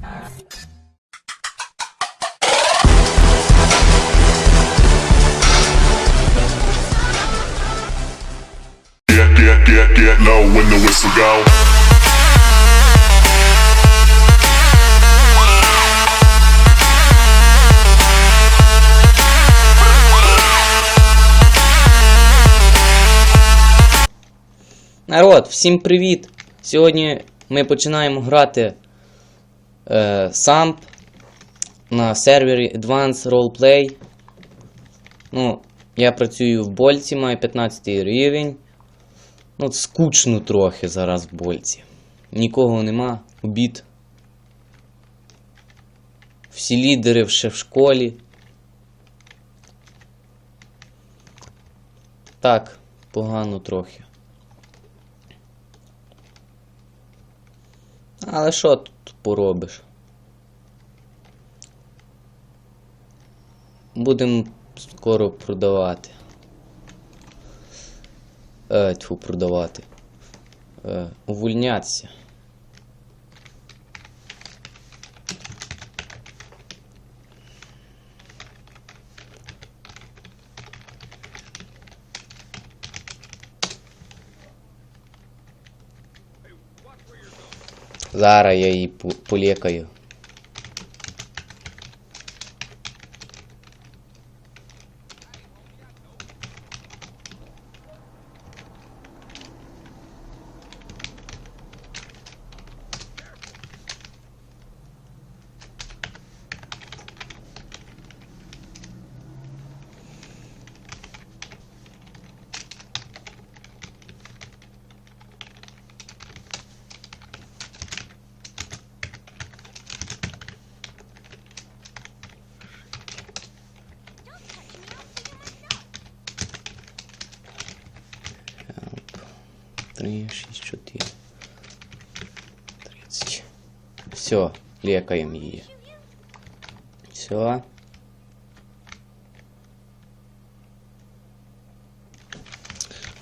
Get, get, get, get low when the whistle go. Народ, всім привіт! Сьогодні ми починаємо грати е, SAMP на сервері Advanced Roleplay. Ну, я працюю в Больці, маю 15 рівень. Ну, скучно трохи зараз в Больці. Нікого нема, обід. Всі лідери ще в школі. Так, погано трохи. Але що поробиш? Будемо скоро продавати. Е, тьфу, продавати. Е, увольнятися. Зараз я її по- полікаю. Три, шість, чотири. Тридцять. Все, лікаємо її. Все.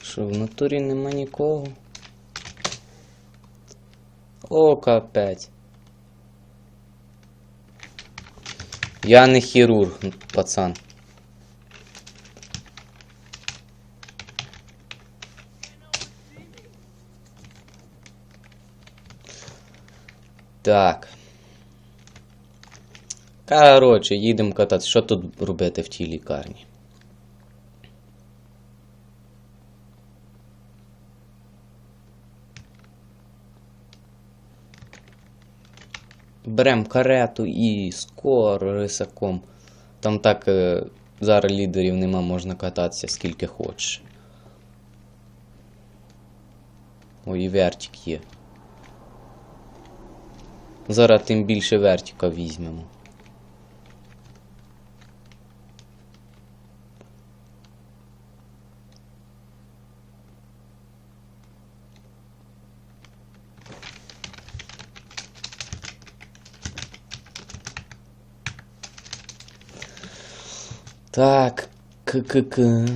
Що, в натурі нема нікого? О, капець. Я не хірург, пацан. Так. Коротше, їдемо кататися. Що тут робити в тій лікарні? Берем карету і скоро рисаком. Там так е, зараз лідерів нема, можна кататися скільки хочеш. Ой, і вертик є. Зараз тим більше вертіка візьмемо. Так, к-к-к.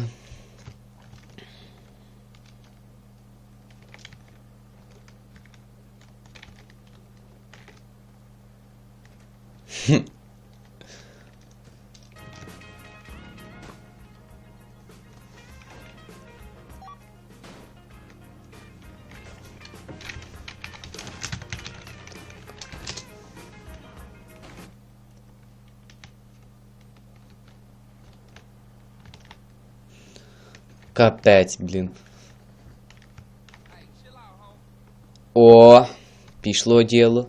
Капець, блін. О, пішло діло.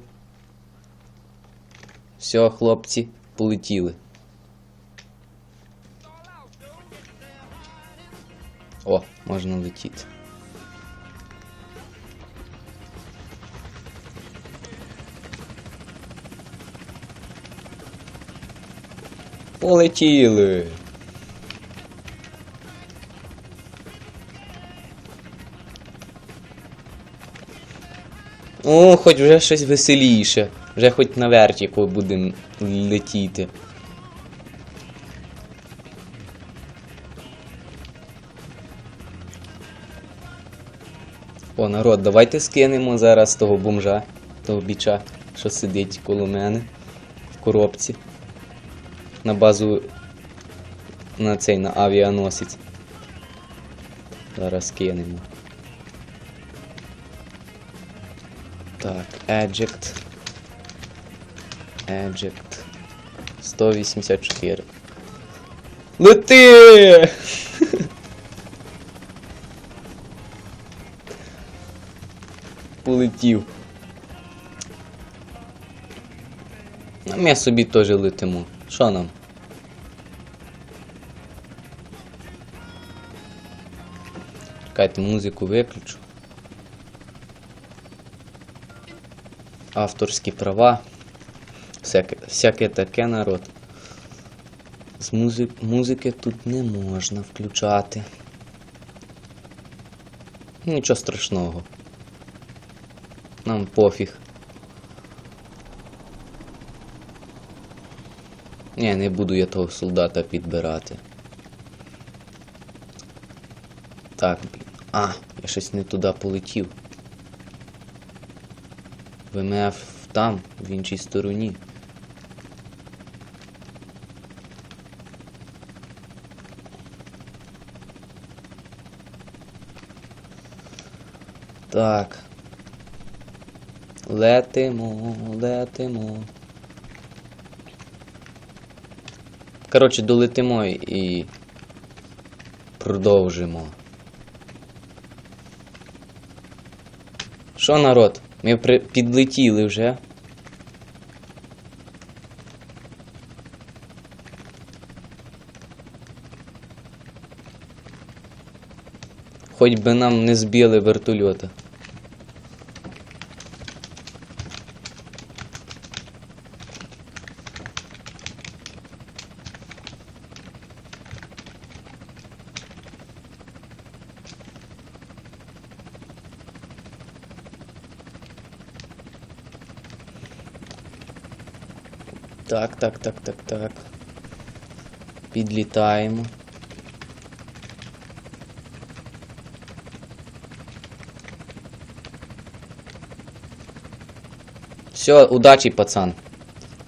Все, хлопці, полетіли. О, можна летіти. Полетіли. О, хоч вже щось веселіше. Вже хоч на вертіку будемо летіти. О, народ, давайте скинемо зараз того бомжа, того біча. що сидить коло мене в коробці. На базу на цей на авіаносець. Зараз кинемо. Так, Eject. Eject. 184. Лети! Полетів. А ми собі теж летимо. Що нам? Чекайте, музику виключу. Авторські права. Всяке, всяке таке народ. З музик, музики тут не можна включати. Нічого страшного. Нам пофіг. Ні, не буду я того солдата підбирати. Так. А, я щось не туди полетів. ВМФ там, в іншій стороні. Так. Летимо, летимо. Коротше, долетимо і продовжимо. Що, народ? Ми при... підлетіли вже. Хоч би нам не збили вертольота. Так, так, так, так, так. Підлітаємо. Все, удачи, пацан.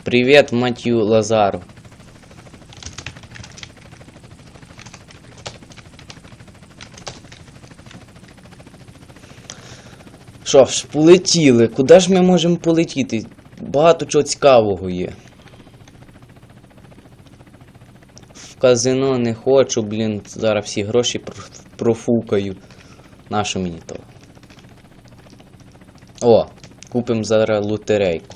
Привет, Матью Лазару. Що ж, полетіли. Куди ж ми можемо полетіти? Багато чого цікавого є. Казино не хочу, блін, зараз всі гроші пр- профукаю. Нащо мені то? О, купимо зараз лотерейку.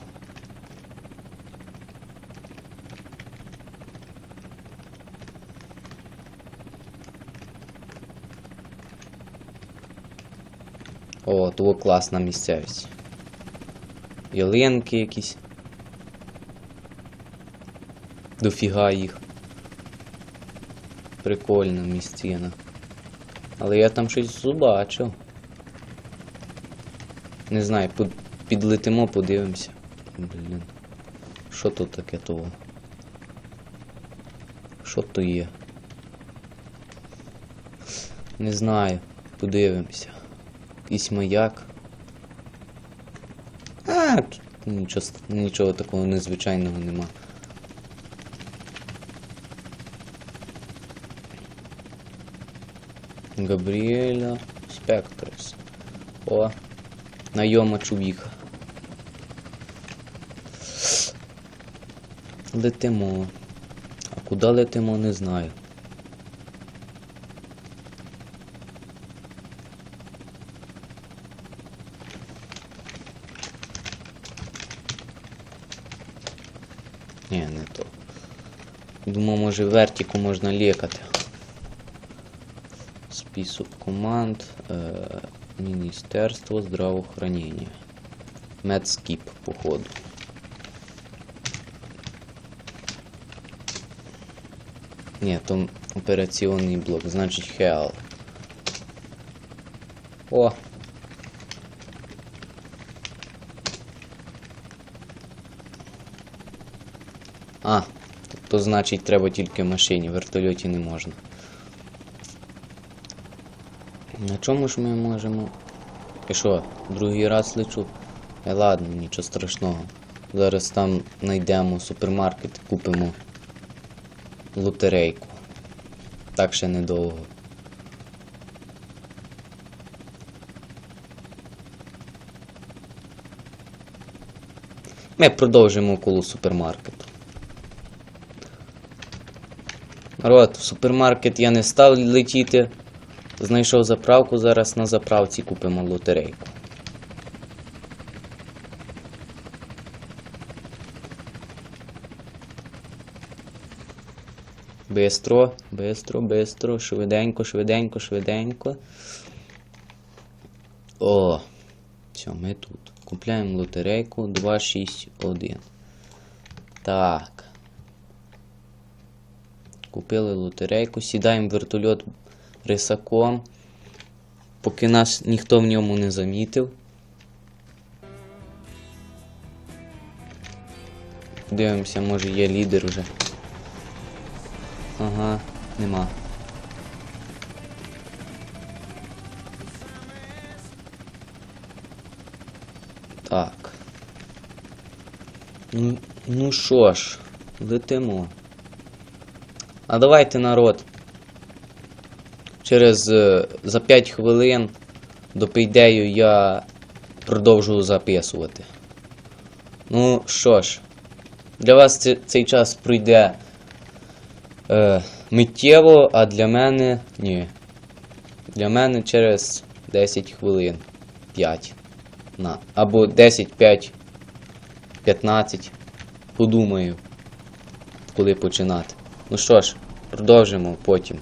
О, того класна місцевість. Ялинки якісь. Дофіга їх. Прикольна місцина. Але я там щось побачив. Не знаю, підлетимо, подивимося. Блін. Що тут таке того? Що то є? Не знаю. Подивимося. Якийсь маяк. А, нічого, нічого такого незвичайного нема. Габріеля Спектрес. О, найома чувіха. Летимо. А куди летимо, не знаю. Ні, не то. Думав, може вертіку можна лікати. Список команд. Э, Министерство здравоохранения. Медскип, походу. Ні, там операційний блок, значить Хеал. О! А, то значить треба тільки в машині, в вертольоті не можна. На чому ж ми можемо. І що, другий раз лечу? Е, ладно, нічого страшного. Зараз там знайдемо супермаркет купимо лотерейку. Так ще недовго. Ми продовжимо коло супермаркету. Народ, в супермаркет я не став летіти. Знайшов заправку, зараз на заправці купимо лотерейку. Бистро, бистро, бистро, швиденько, швиденько, швиденько. О, все, ми тут. Купляємо лотерейку 261. Так. Купили лотерейку, сідаємо в вертольот рисаком. Поки нас ніхто в ньому не замітив. Дивимося, може є лідер вже. Ага, нема. Так. Ну, ну що ж, летимо. А давайте, народ. Через е, за 5 хвилин до пейдею я продовжу записувати. Ну що ж, для вас це- цей час пройде е, миттєво, а для мене ні. Для мене через 10 хвилин. 5. На. Або 10, 5, 15. Подумаю, коли починати. Ну що ж, продовжимо потім.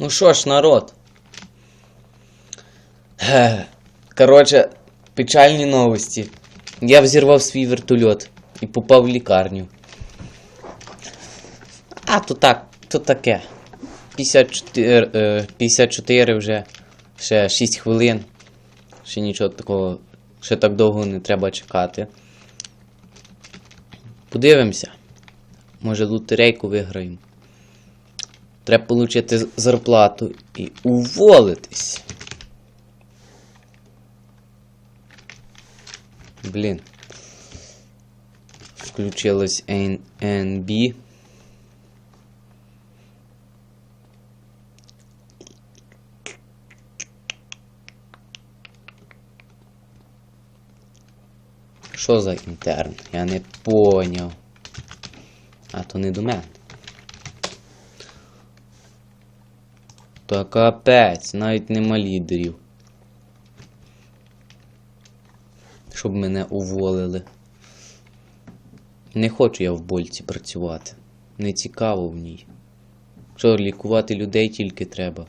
Ну що ж, народ. Коротше, печальні новості. Я взірвав свій вертольот і попав в лікарню. А, то так, то таке. 54, е, 54 вже. Ще 6 хвилин. Ще нічого такого. Ще так довго не треба чекати. Подивимося. Може лотерейку виграємо. Треба отримати зарплату і уволитись. Блін. Включилось NB. Що за інтерн? Я не поняв. А то не до мене. Та капець, навіть нема лідерів. Щоб мене уволили. Не хочу я в больці працювати. Не цікаво в ній. Що, лікувати людей тільки треба.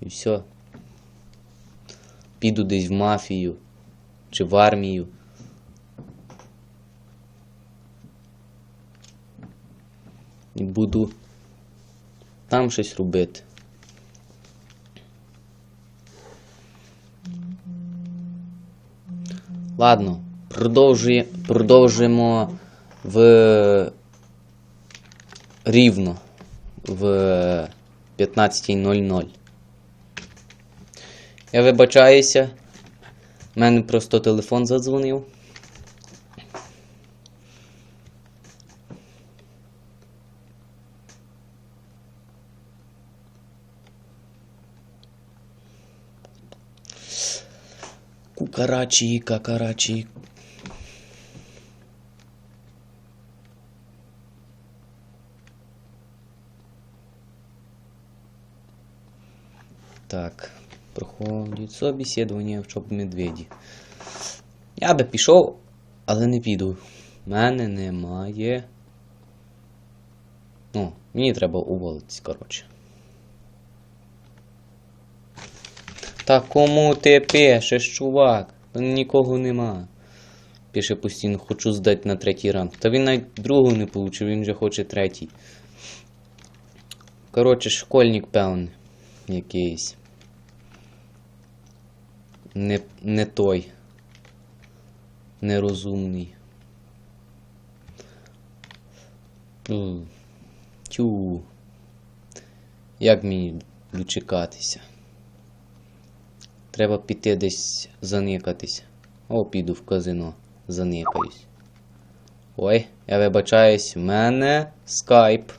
І все. Піду десь в мафію чи в армію. І буду там щось робити. Ладно, продовжує, продовжуємо в рівно в 15.00. Я вибачаюся. У мене просто телефон задзвонив. Кукарачі, какарачі. Так, проходить собеседування в чоп медведі. Я би пішов, але не піду. Мене немає. Ну, мені треба уволитись, коротше. Та кому ти пишеш, чувак? Нікого нема. Пише постійно, хочу здати на третій ранг. Та він навіть другу не получив, він вже хоче третій. Коротше, школьник певний. Якийсь. Не, не той. Нерозумний. Тю. Як мені дочекатися? Треба піти десь заникатись. О, піду в казино, заникаюсь. Ой, я вибачаюсь, в мене скайп.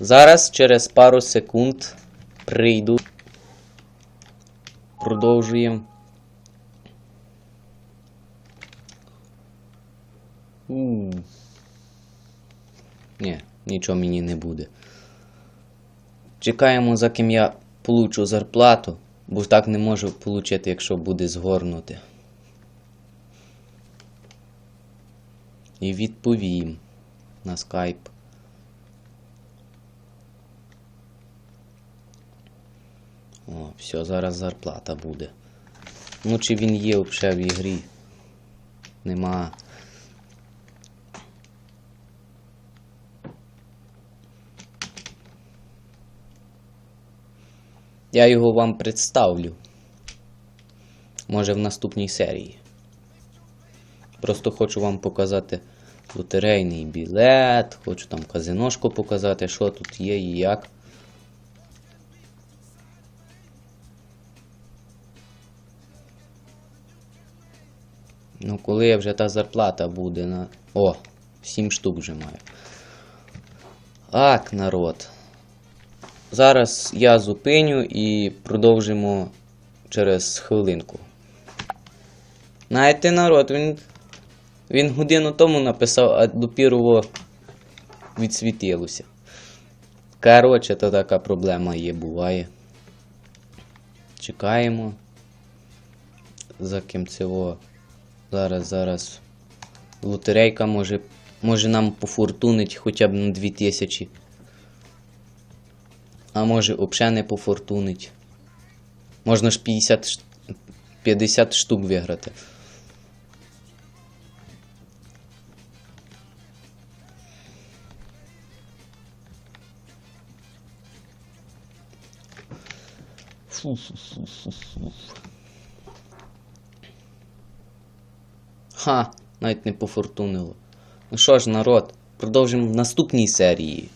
Зараз через пару секунд прийду. Продовжуємо. Ні, нічого мені не буде. Чекаємо, за ким я получу зарплату, бо так не можу получити, якщо буде згорнути. І відповім на скайп. О, все, зараз зарплата буде. Ну, чи він є взагалі в ігрі? Нема. Я його вам представлю. Може в наступній серії. Просто хочу вам показати лотерейний білет, хочу там казиношку показати, що тут є і як. Ну, коли вже та зарплата буде на. О, 7 штук вже маю. Ак, народ. Зараз я зупиню і продовжимо через хвилинку. Знаєте, народ, він. Він годину тому написав, а допірво відсвітилося. Коротше, то така проблема є, буває. Чекаємо. За ким цього. Зараз, зараз. Лотерейка може, може нам пофортунить хоча б на 2000. А може взагалі не пофортунить. Можна ж 50, ш- 50 штук виграти. Фу-фу-фу-фу-фу. Ха, навіть не пофортунило. Ну що ж, народ, продовжимо в наступній серії.